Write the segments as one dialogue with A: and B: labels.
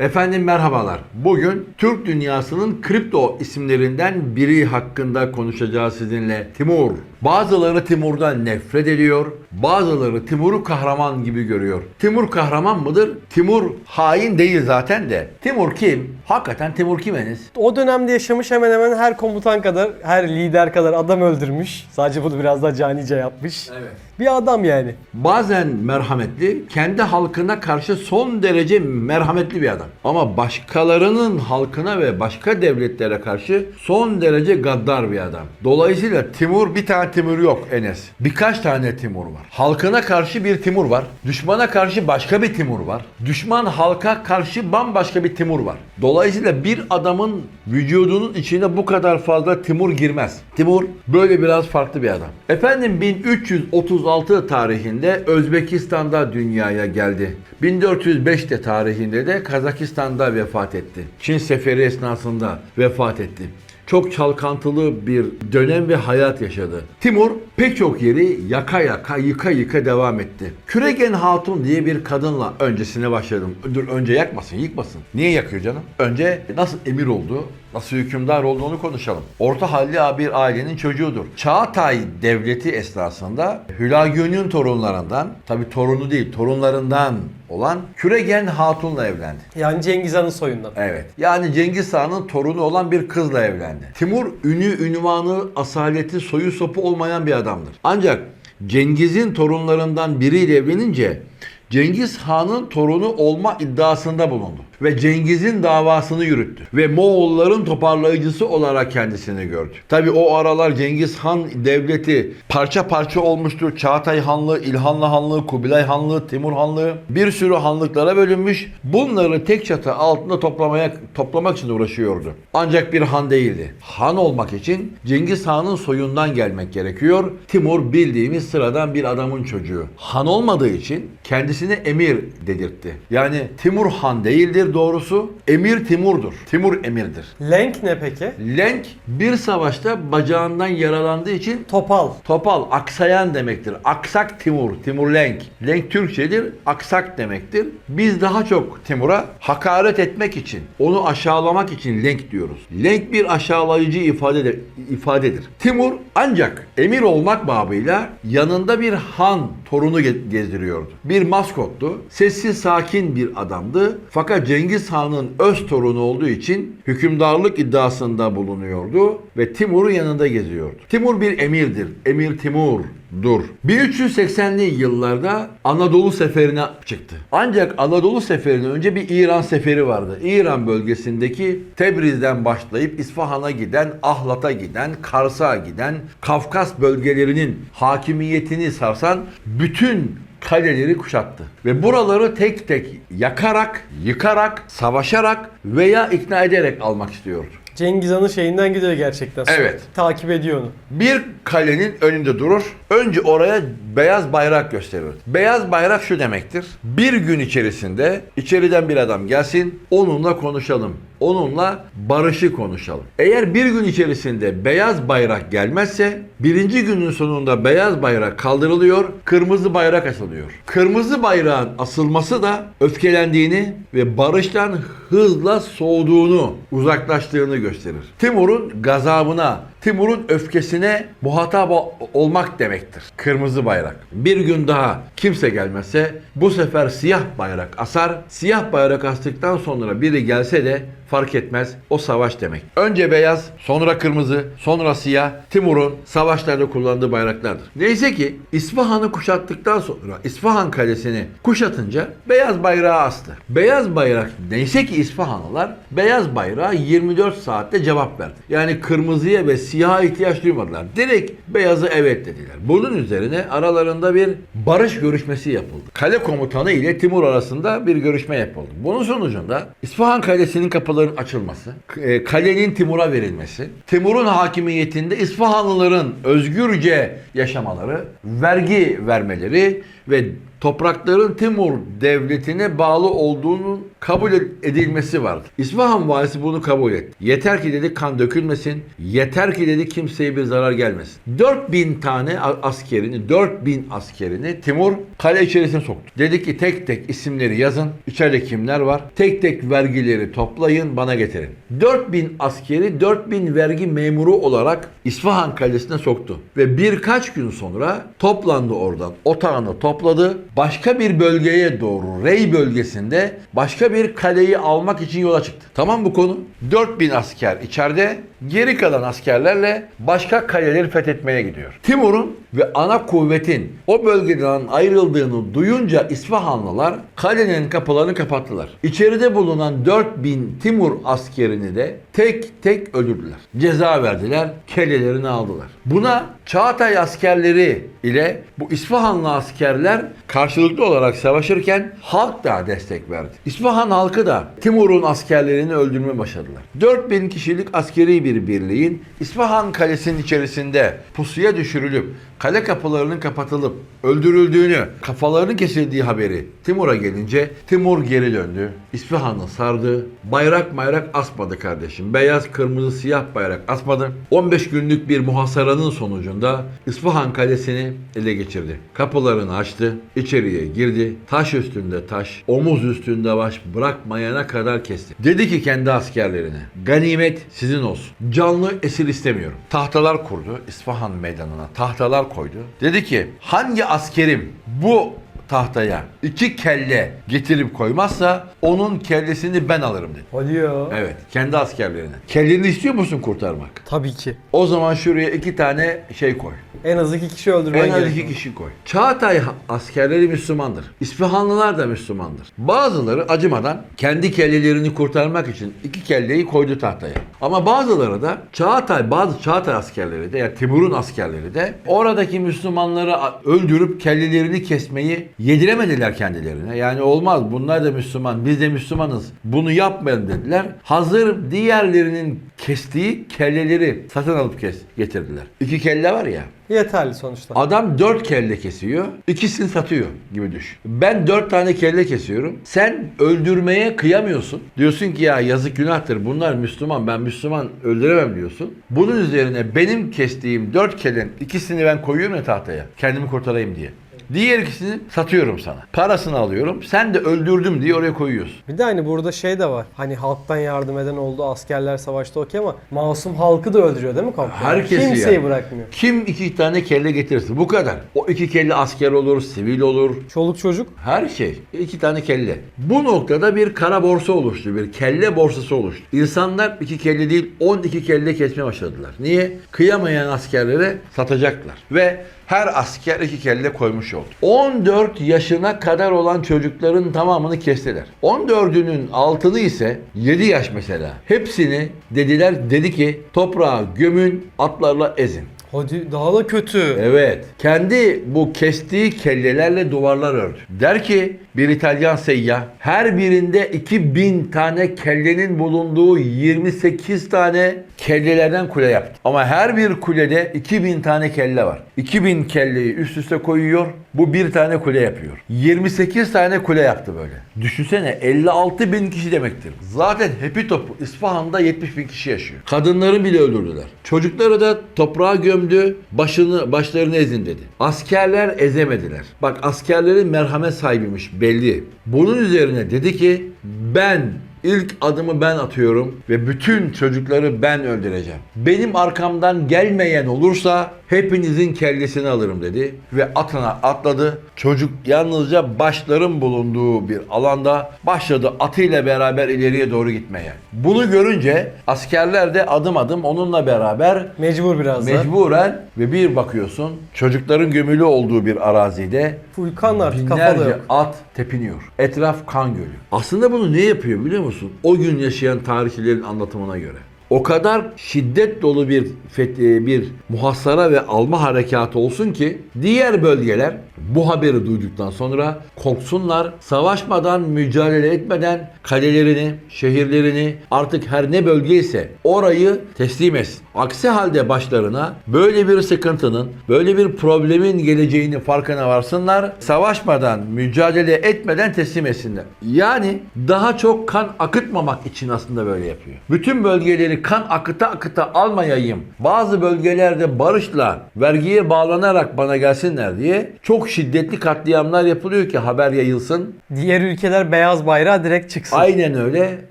A: Efendim merhabalar. Bugün Türk dünyasının kripto isimlerinden biri hakkında konuşacağız sizinle. Timur. Bazıları Timur'dan nefret ediyor, bazıları Timur'u kahraman gibi görüyor. Timur kahraman mıdır? Timur hain değil zaten de. Timur kim? Hakikaten Timur kim Enes?
B: O dönemde yaşamış hemen hemen her komutan kadar, her lider kadar adam öldürmüş. Sadece bunu biraz daha canice yapmış.
A: Evet.
B: Bir adam yani.
A: Bazen merhametli, kendi halkına karşı son derece merhametli bir adam. Ama başkalarının halkına ve başka devletlere karşı son derece gaddar bir adam. Dolayısıyla Timur bir tane Timur yok Enes. Birkaç tane Timur var. Halkına karşı bir Timur var. Düşmana karşı başka bir Timur var. Düşman halka karşı bambaşka bir Timur var. Dolayısıyla bir adamın vücudunun içine bu kadar fazla Timur girmez. Timur böyle biraz farklı bir adam. Efendim 1336 tarihinde Özbekistan'da dünyaya geldi. 1405'te tarihinde de Kazakistan'da vefat etti. Çin seferi esnasında vefat etti çok çalkantılı bir dönem ve hayat yaşadı. Timur pek çok yeri yaka yaka yıka yıka devam etti. Küregen Hatun diye bir kadınla öncesine başladım. Dur önce yakmasın yıkmasın. Niye yakıyor canım? Önce nasıl emir oldu, nasıl hükümdar olduğunu konuşalım. Orta halli bir ailenin çocuğudur. Çağatay Devleti esnasında Hülagü'nün torunlarından, tabi torunu değil torunlarından olan Küregen Hatun'la evlendi.
B: Yani Cengiz Han'ın soyundan.
A: Evet. Yani Cengiz Han'ın torunu olan bir kızla evlendi. Timur ünü, ünvanı, asaleti, soyu sopu olmayan bir adamdır. Ancak Cengiz'in torunlarından biriyle evlenince Cengiz Han'ın torunu olma iddiasında bulundu. Ve Cengiz'in davasını yürüttü. Ve Moğolların toparlayıcısı olarak kendisini gördü. Tabi o aralar Cengiz Han devleti parça parça olmuştur. Çağatay Hanlığı, İlhanlı Hanlığı, Kubilay Hanlığı, Timur Hanlığı bir sürü hanlıklara bölünmüş. Bunları tek çatı altında toplamaya toplamak için uğraşıyordu. Ancak bir han değildi. Han olmak için Cengiz Han'ın soyundan gelmek gerekiyor. Timur bildiğimiz sıradan bir adamın çocuğu. Han olmadığı için kendisine emir dedirtti. Yani Timur Han değildir doğrusu. Emir Timur'dur. Timur emirdir.
B: Lenk ne peki?
A: Lenk bir savaşta bacağından yaralandığı için
B: Topal.
A: Topal, aksayan demektir. Aksak Timur, Timur Lenk. Lenk Türkçedir, aksak demektir. Biz daha çok Timur'a hakaret etmek için, onu aşağılamak için Lenk diyoruz. Lenk bir aşağılayıcı ifadedir. ifadedir. Timur ancak emir olmak babıyla yanında bir han torunu ge- gezdiriyordu. Bir maskottu. Sessiz sakin bir adamdı. Fakat Cengiz Han'ın öz torunu olduğu için hükümdarlık iddiasında bulunuyordu ve Timur'un yanında geziyordu. Timur bir emirdir. Emir Timur dur. 1380'li yıllarda Anadolu seferine çıktı. Ancak Anadolu seferinden önce bir İran seferi vardı. İran bölgesindeki Tebriz'den başlayıp İsfahan'a giden, Ahlat'a giden, Kars'a giden, Kafkas bölgelerinin hakimiyetini sarsan bütün kaleleri kuşattı. Ve buraları tek tek yakarak, yıkarak, savaşarak veya ikna ederek almak istiyordu.
B: Cengiz Han'ın şeyinden gidiyor gerçekten.
A: Evet.
B: Takip ediyor onu.
A: Bir kalenin önünde durur. Önce oraya beyaz bayrak gösterir. Beyaz bayrak şu demektir. Bir gün içerisinde içeriden bir adam gelsin, onunla konuşalım. Onunla barışı konuşalım. Eğer bir gün içerisinde beyaz bayrak gelmezse birinci günün sonunda beyaz bayrak kaldırılıyor, kırmızı bayrak asılıyor. Kırmızı bayrağın asılması da öfkelendiğini ve barıştan hızla soğuduğunu, uzaklaştığını gösterir. Timur'un gazabına, Timur'un öfkesine muhatap ol- olmak demektir. Kırmızı bayrak. Bir gün daha kimse gelmezse bu sefer siyah bayrak asar. Siyah bayrak astıktan sonra biri gelse de fark etmez. O savaş demek. Önce beyaz, sonra kırmızı, sonra siyah. Timur'un savaşlarda kullandığı bayraklardır. Neyse ki İsfahan'ı kuşattıktan sonra İsfahan kalesini kuşatınca beyaz bayrağı astı. Beyaz bayrak neyse ki İsfahanlılar beyaz bayrağa 24 saatte cevap verdi. Yani kırmızıya ve siyaha ihtiyaç duymadılar. Direkt beyazı evet dediler. Bunun üzerine aralarında bir barış görüşmesi yapıldı. Kale komutanı ile Timur arasında bir görüşme yapıldı. Bunun sonucunda İsfahan kalesinin kapılarının açılması, e, kalenin Timur'a verilmesi, Timur'un hakimiyetinde İsfahanlıların özgürce yaşamaları, vergi vermeleri ve toprakların Timur devletine bağlı olduğunun kabul edilmesi vardı. İsfahan valisi bunu kabul etti. Yeter ki dedi kan dökülmesin. Yeter ki dedi kimseye bir zarar gelmesin. 4000 tane askerini, 4000 askerini Timur kale içerisine soktu. Dedi ki tek tek isimleri yazın. İçeride kimler var? Tek tek vergileri toplayın bana getirin. 4000 askeri 4000 vergi memuru olarak İsfahan kalesine soktu. Ve birkaç gün sonra toplandı oradan. Otağını topladı. Başka bir bölgeye doğru Rey bölgesinde başka bir kaleyi almak için yola çıktı. Tamam bu konu. 4000 asker içeride geri kalan askerlerle başka kaleleri fethetmeye gidiyor. Timur'un ve ana kuvvetin o bölgeden ayrıldığını duyunca İsfahanlılar kalenin kapılarını kapattılar. İçeride bulunan 4000 Timur askerini de tek tek öldürdüler. Ceza verdiler, kellelerini aldılar. Buna Çağatay askerleri ile bu İsfahanlı askerler karşılıklı olarak savaşırken halk da destek verdi. İsfahan halkı da Timur'un askerlerini öldürmeye başladılar. 4000 kişilik askeri bir birliğin İsfahan kalesinin içerisinde pusuya düşürülüp kale kapılarının kapatılıp öldürüldüğünü, kafalarının kesildiği haberi Timur'a gelince Timur geri döndü. İsfahan'ı sardı. Bayrak bayrak asmadı kardeşim. Beyaz, kırmızı, siyah bayrak asmadı. 15 günlük bir muhasaranın sonucunda İsfahan kalesini ele geçirdi. Kapılarını açtı. içeriye girdi. Taş üstünde taş, omuz üstünde baş bırakmayana kadar kesti. Dedi ki kendi askerlerine ganimet sizin olsun. Canlı esir istemiyorum. Tahtalar kurdu İsfahan meydanına. Tahtalar koydu. Dedi ki hangi askerim bu tahtaya iki kelle getirip koymazsa onun kellesini ben alırım dedi.
B: Hadi ya.
A: Evet kendi askerlerine. Kelleni istiyor musun kurtarmak?
B: Tabii ki.
A: O zaman şuraya iki tane şey koy.
B: En az iki kişi öldürmen
A: En az
B: gerekiyor.
A: iki kişi koy. Çağatay askerleri Müslümandır. İsfahanlılar da Müslümandır. Bazıları acımadan kendi kellelerini kurtarmak için iki kelleyi koydu tahtaya. Ama bazıları da Çağatay, bazı Çağatay askerleri de yani Timur'un askerleri de oradaki Müslümanları öldürüp kellelerini kesmeyi yediremediler kendilerine. Yani olmaz bunlar da Müslüman, biz de Müslümanız. Bunu yapmayalım dediler. Hazır diğerlerinin kestiği kelleleri satın alıp kes getirdiler. İki kelle var ya.
B: Yeterli sonuçta.
A: Adam dört kelle kesiyor, ikisini satıyor gibi düşün. Ben dört tane kelle kesiyorum. Sen öldürmeye kıyamıyorsun. Diyorsun ki ya yazık günahtır bunlar Müslüman ben Müslüman öldüremem diyorsun. Bunun üzerine benim kestiğim dört kellen ikisini ben koyuyorum ya tahtaya kendimi kurtarayım diye. Diğer ikisini satıyorum sana. Parasını alıyorum. Sen de öldürdüm diye oraya koyuyorsun.
B: Bir de hani burada şey de var. Hani halktan yardım eden oldu. Askerler savaşta okey ama masum halkı da öldürüyor değil mi komple?
A: Herkesi
B: Kimseyi
A: yani.
B: bırakmıyor.
A: Kim iki tane kelle getirsin? Bu kadar. O iki kelle asker olur, sivil olur,
B: Çoluk çocuk.
A: Her şey. iki tane kelle. Bu noktada bir kara borsa oluştu. Bir kelle borsası oluştu. İnsanlar iki kelle değil 12 kelle kesmeye başladılar. Niye? Kıyamayan askerlere satacaklar. Ve her asker iki kelle koymuş oldu. 14 yaşına kadar olan çocukların tamamını kestiler. 14'ünün altını ise 7 yaş mesela. Hepsini dediler dedi ki toprağa gömün atlarla ezin.
B: Hadi daha da kötü.
A: Evet. Kendi bu kestiği kellelerle duvarlar ördü. Der ki bir İtalyan seyyah her birinde 2000 tane kellenin bulunduğu 28 tane kellelerden kule yaptı. Ama her bir kulede 2000 tane kelle var. 2000 kelleyi üst üste koyuyor. Bu bir tane kule yapıyor. 28 tane kule yaptı böyle. Düşünsene 56 bin kişi demektir. Zaten hepi topu İsfahan'da 70 bin kişi yaşıyor. Kadınları bile öldürdüler. Çocukları da toprağa gömdü. Başını başlarını ezin dedi. Askerler ezemediler. Bak askerlerin merhamet sahibiymiş belli. Bunun üzerine dedi ki ben İlk adımı ben atıyorum ve bütün çocukları ben öldüreceğim. Benim arkamdan gelmeyen olursa hepinizin kellesini alırım dedi ve atına atladı. Çocuk yalnızca başların bulunduğu bir alanda başladı atıyla beraber ileriye doğru gitmeye. Bunu görünce askerler de adım adım onunla beraber
B: Mecbur biraz da.
A: mecburen ve bir bakıyorsun çocukların gömülü olduğu bir arazide
B: Fulkanlar kafalı
A: Binlerce
B: yok.
A: at tepiniyor. Etraf kan gölü. Aslında bunu ne yapıyor biliyor musun? O gün yaşayan tarihçilerin anlatımına göre. O kadar şiddet dolu bir fethi- bir muhasara ve alma harekatı olsun ki diğer bölgeler bu haberi duyduktan sonra korksunlar, savaşmadan, mücadele etmeden kalelerini, şehirlerini artık her ne bölgeyse orayı teslim etsin. Aksi halde başlarına böyle bir sıkıntının, böyle bir problemin geleceğini farkına varsınlar. Savaşmadan, mücadele etmeden teslim etsinler. Yani daha çok kan akıtmamak için aslında böyle yapıyor. Bütün bölgeleri kan akıta akıta almayayım. Bazı bölgelerde barışla, vergiye bağlanarak bana gelsinler diye çok şiddetli katliamlar yapılıyor ki haber yayılsın.
B: Diğer ülkeler beyaz bayrağı direkt çıksın.
A: Aynen öyle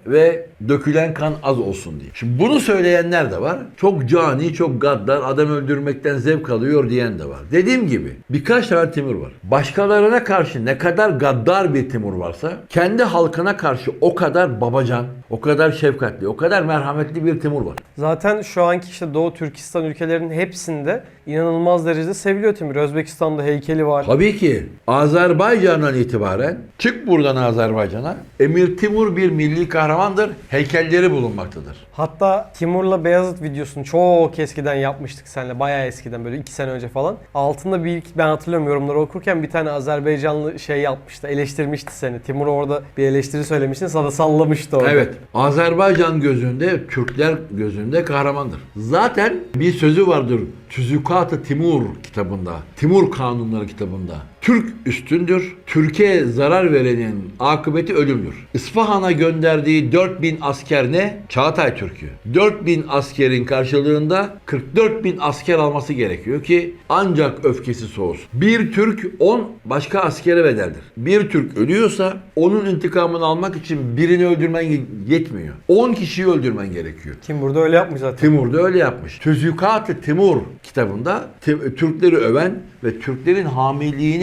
A: ve dökülen kan az olsun diye. Şimdi bunu söyleyenler de var. Çok cani, çok gaddar, adam öldürmekten zevk alıyor diyen de var. Dediğim gibi birkaç tane Timur var. Başkalarına karşı ne kadar gaddar bir Timur varsa kendi halkına karşı o kadar babacan, o kadar şefkatli, o kadar merhametli bir Timur var.
B: Zaten şu anki işte Doğu Türkistan ülkelerinin hepsinde inanılmaz derecede seviliyor Timur. Özbekistan'da heykeli var.
A: Tabii ki Azerbaycan'dan itibaren çık buradan Azerbaycan'a. Emir Timur bir milli kahramandır. Heykelleri bulunmaktadır.
B: Hatta Timur'la Beyazıt videosunu çok eskiden yapmıştık seninle. Bayağı eskiden böyle 2 sene önce falan. Altında bir ben hatırlıyorum yorumları okurken bir tane Azerbaycanlı şey yapmıştı. Eleştirmişti seni. Timur orada bir eleştiri söylemiştin. Sana sallamıştı orada.
A: Evet. Azerbaycan gözünde, Türkler gözünde kahramandır. Zaten bir sözü vardır. Tüzükat-ı Timur kitabında, Timur Kanunları kitabında. Türk üstündür. Türkiye zarar verenin akıbeti ölümdür. İsfahan'a gönderdiği 4000 asker ne? Çağatay Türk'ü. 4000 askerin karşılığında 44 bin asker alması gerekiyor ki ancak öfkesi soğusun. Bir Türk 10 başka askere bedeldir. Bir Türk ölüyorsa onun intikamını almak için birini öldürmen yetmiyor. 10 kişiyi öldürmen gerekiyor.
B: Timur da öyle yapmış zaten.
A: Timur da öyle yapmış. Tüzükat-ı Timur kitabında Türkleri öven ve Türklerin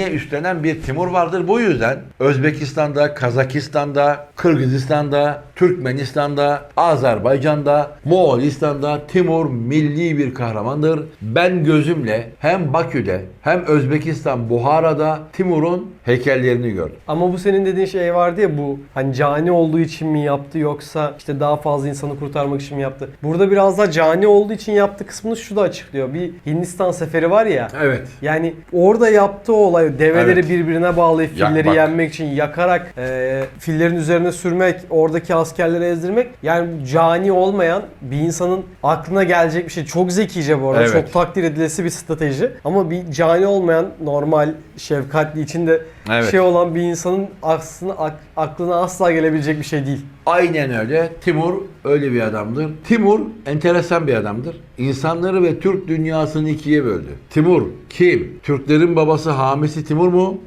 A: hamiliğine üstlenen bir Timur vardır. Bu yüzden Özbekistan'da, Kazakistan'da, Kırgızistan'da, Türkmenistan'da, Azerbaycan'da, Moğolistan'da Timur milli bir kahramandır. Ben gözümle hem Bakü'de hem Özbekistan, Buhara'da Timur'un heykellerini gördüm.
B: Ama bu senin dediğin şey vardı ya bu hani cani olduğu için mi yaptı yoksa işte daha fazla insanı kurtarmak için mi yaptı? Burada biraz da cani olduğu için yaptı kısmını şu da açıklıyor. Bir Hindistan seferi var ya.
A: Evet.
B: Yani orada yaptığı olay develeri
A: Evet.
B: birbirine bağlayıp
A: Ya
B: filleri
A: bak.
B: yenmek için yakarak e, fillerin üzerine sürmek, oradaki askerleri ezdirmek yani cani olmayan bir insanın aklına gelecek bir şey. Çok zekice bu arada.
A: Evet.
B: Çok takdir edilesi bir strateji. Ama bir cani olmayan normal şefkatli içinde
A: Evet.
B: şey olan bir insanın aslında ak- aklına asla gelebilecek bir şey değil.
A: Aynen öyle. Timur öyle bir adamdır. Timur enteresan bir adamdır. İnsanları ve Türk dünyasını ikiye böldü. Timur kim? Türklerin babası Hamisi Timur mu?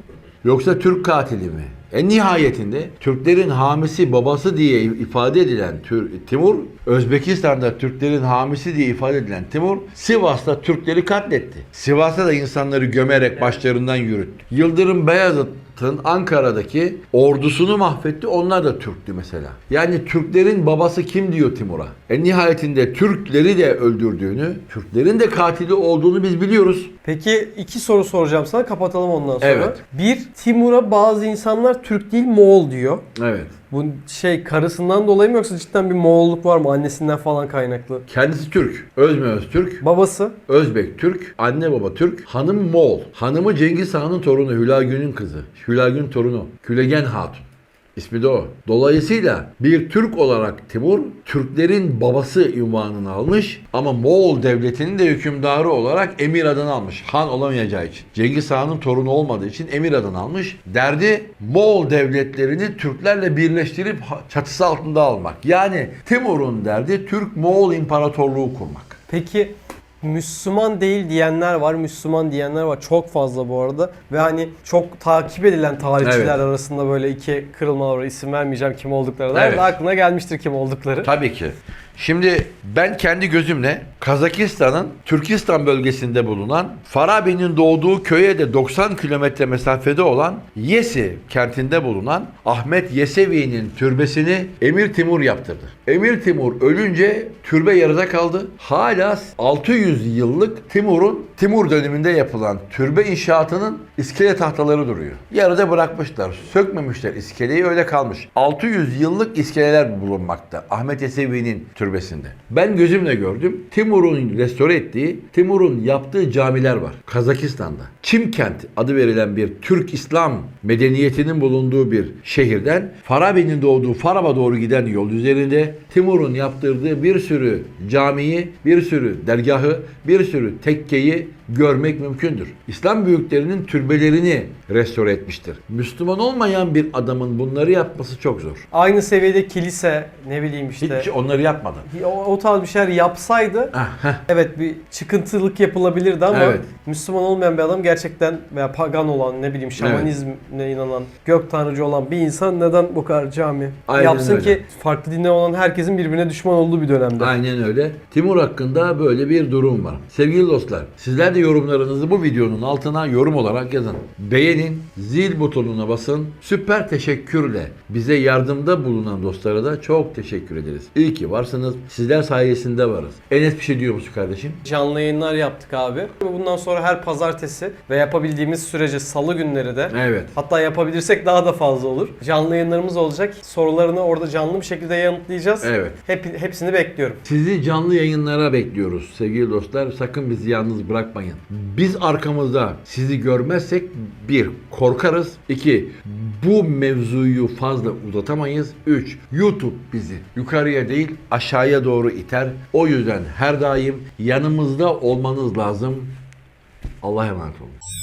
A: Yoksa Türk katili mi? En nihayetinde Türklerin hamisi babası diye ifade edilen Timur, Özbekistan'da Türklerin hamisi diye ifade edilen Timur, Sivas'ta Türkleri katletti. Sivas'ta da insanları gömerek başlarından yürüttü. Yıldırım Beyazıt'ın Ankara'daki ordusunu mahvetti. Onlar da Türktü mesela. Yani Türklerin babası kim diyor Timur'a? En nihayetinde Türkleri de öldürdüğünü, Türklerin de katili olduğunu biz biliyoruz.
B: Peki iki soru soracağım sana kapatalım ondan sonra.
A: Evet.
B: Bir, Timur'a bazı insanlar Türk değil Moğol diyor.
A: Evet.
B: Bu şey karısından dolayı mı yoksa cidden bir Moğolluk var mı? Annesinden falan kaynaklı.
A: Kendisi Türk. Özme Öztürk.
B: Babası
A: Özbek Türk, anne baba Türk, hanım Moğol. Hanımı Cengiz Han'ın torunu, Hülagü'nün kızı. Hülagü'nün torunu, Külegen Hatun. İsmi de o. Dolayısıyla bir Türk olarak Timur, Türklerin babası ünvanını almış ama Moğol devletinin de hükümdarı olarak emir adını almış. Han olamayacağı için. Cengiz Han'ın torunu olmadığı için emir adını almış. Derdi Moğol devletlerini Türklerle birleştirip çatısı altında almak. Yani Timur'un derdi Türk-Moğol İmparatorluğu kurmak.
B: Peki Müslüman değil diyenler var, Müslüman diyenler var. Çok fazla bu arada. Ve hani çok takip edilen tarihçiler
A: Evet.
B: arasında böyle iki kırılmalar var. İsim vermeyeceğim kim oldukları da.
A: Evet.
B: Aklına gelmiştir kim oldukları.
A: Tabii ki. Şimdi ben kendi gözümle Kazakistan'ın Türkistan bölgesinde bulunan Farabi'nin doğduğu köye de 90 kilometre mesafede olan Yesi kentinde bulunan Ahmet Yesevi'nin türbesini Emir Timur yaptırdı. Emir Timur ölünce türbe yarıda kaldı. Hala 600 yıllık Timur'un Timur döneminde yapılan türbe inşaatının iskele tahtaları duruyor. Yarıda bırakmışlar. Sökmemişler iskeleyi öyle kalmış. 600 yıllık iskeleler bulunmakta. Ahmet Yesevi'nin türbesinde. Ben gözümle gördüm. Timur'un restore ettiği, Timur'un yaptığı camiler var. Kazakistan'da. Çimkent adı verilen bir Türk İslam medeniyetinin bulunduğu bir şehirden Farabi'nin doğduğu Farab'a doğru giden yol üzerinde Timur'un yaptırdığı bir sürü camiyi, bir sürü dergahı, bir sürü tekkeyi görmek mümkündür. İslam büyüklerinin türbelerini restore etmiştir. Müslüman olmayan bir adamın bunları yapması çok zor.
B: Aynı seviyede kilise ne bileyim işte.
A: Hiç onları yapmadı.
B: O, o tarz bir şeyler yapsaydı
A: Ah,
B: evet bir çıkıntılık yapılabilirdi ama
A: Evet.
B: Müslüman olmayan bir adam gerçekten veya pagan olan ne bileyim şamanizmine inanan, gök tanrıcı olan bir insan neden bu kadar cami
A: Aynen
B: yapsın
A: öyle.
B: ki farklı dinler olan herkesin birbirine düşman olduğu bir dönemde.
A: Aynen öyle. Timur hakkında böyle bir durum var. Sevgili dostlar, sizler de yorumlarınızı bu videonun altına yorum olarak yazın. Beğenin, zil butonuna basın. Süper teşekkürle bize yardımda bulunan dostlara da çok teşekkür ederiz. İyi ki varsınız. Sizler sayesinde varız. Enes bir şey diyor musun kardeşim?
B: Canlı yayınlar yaptık abi. Bundan sonra her pazartesi ve yapabildiğimiz sürece salı günleri de
A: Evet.
B: Hatta yapabilirsek daha da fazla olur. Canlı yayınlarımız olacak. Sorularını orada canlı bir şekilde yanıtlayacağız.
A: Evet.
B: Hep, hepsini bekliyorum.
A: Sizi canlı yayınlara bekliyoruz sevgili dostlar. Sakın bizi yalnız bırakmayın. Biz arkamızda sizi görmezsek bir korkarız. iki bu mevzuyu fazla uzatamayız. Üç YouTube bizi yukarıya değil aşağıya doğru iter. O yüzden her daim yanımızda olmanız lazım. Allah'a emanet olun.